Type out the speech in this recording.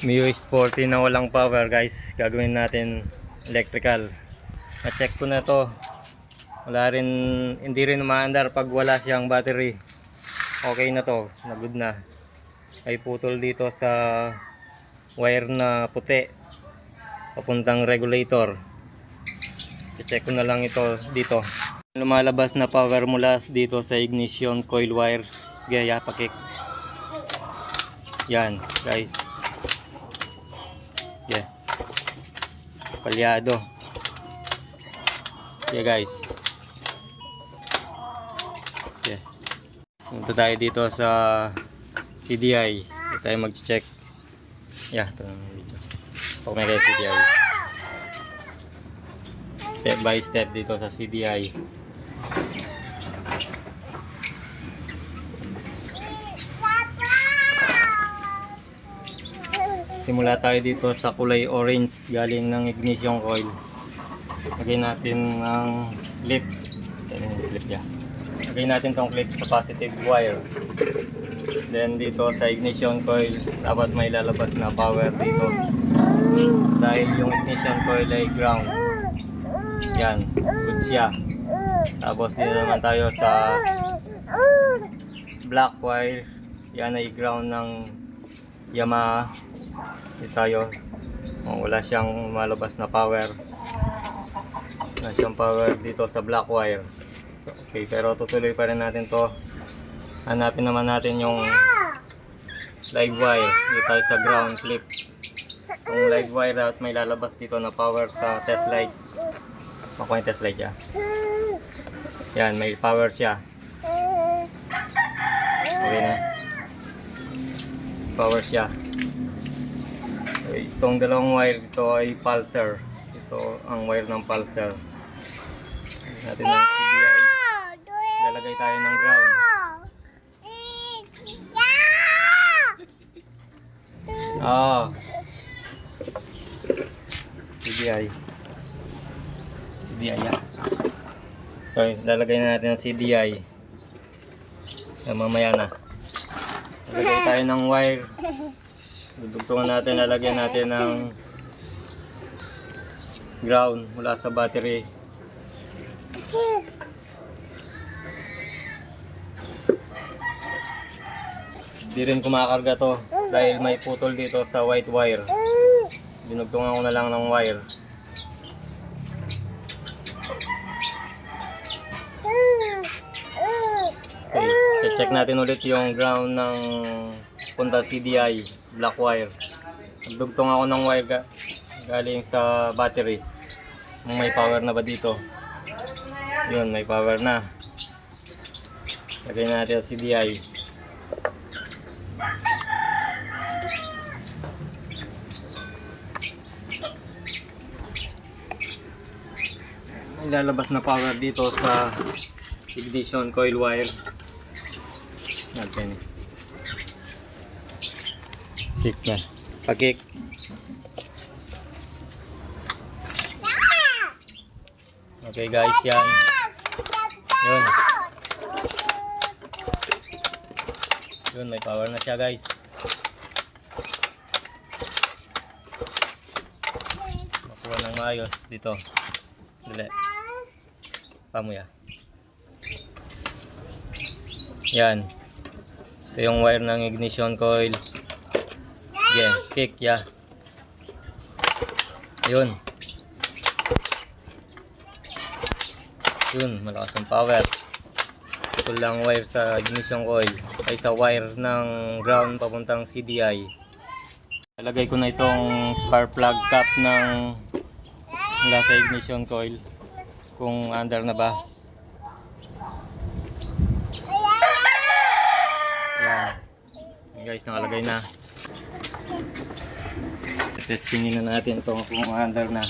Mio Sporty na walang power guys. Gagawin natin electrical. Na-check ko na to. Wala rin, hindi rin umaandar pag wala siyang battery. Okay na to. Na good na. Ay putol dito sa wire na puti. Papuntang regulator. check ko na lang ito dito. Lumalabas na power mula dito sa ignition coil wire. Gaya pakik. Yan guys. Palyado. Yeah guys. Yeah. Punta tayo dito sa CDI. Dito tayo mag-check. Yeah, ito na video. Okay may kayo CDI. Step by step dito sa CDI. Simula tayo dito sa kulay orange galing ng ignition coil. Lagay natin ng clip. Clip niya. Lagay natin tong clip sa positive wire. Then dito sa ignition coil, dapat may lalabas na power dito. Dahil yung ignition coil ay ground. Yan, good siya. Tapos dito naman tayo sa black wire. Yan ay ground ng Yamaha. Dito tayo. Oh, wala siyang malabas na power. Wala siyang power dito sa black wire. Okay, pero tutuloy pa rin natin to. Hanapin naman natin yung live wire. Dito tayo sa ground clip. Yung live wire at may lalabas dito na power sa test light. Makuha yung test light niya. Yan, may power siya. Okay na. Power siya. Itong dalawang wire ito ay pulsar. Ito ang wire ng pulsar. Natin ng CBI. Lalagay tayo ng ground. Ah. CBI. CBI yan. Okay, so lalagay na natin ang CDI. Yan, mamaya na. Lalagay tayo ng wire. Dudugtungan natin, lalagyan natin ng ground mula sa battery. Di rin kumakarga to dahil may putol dito sa white wire. Dinugtungan ko na lang ng wire. Okay, check natin ulit yung ground ng punta CDI, black wire. Nagdugtong ako ng wire ga- galing sa battery. May power na ba dito? Yun, may power na. Lagay natin sa CDI. May lalabas na power dito sa ignition coil wire natin kick na. Pag-kick okay guys yan. Yun. Yun may power na siya guys. Makuha ng maayos dito. Dali. Pamuya. Yan. Ito yung wire ng ignition coil yan kick ya yun yun malakas ang power. Ito lang wire sa ignition coil ay sa wire ng ground papuntang CDI nalagay ko na itong spark plug cap ng mula sa ignition coil kung under na ba. Yan, guys nakalagay na testingin na natin ito kung under na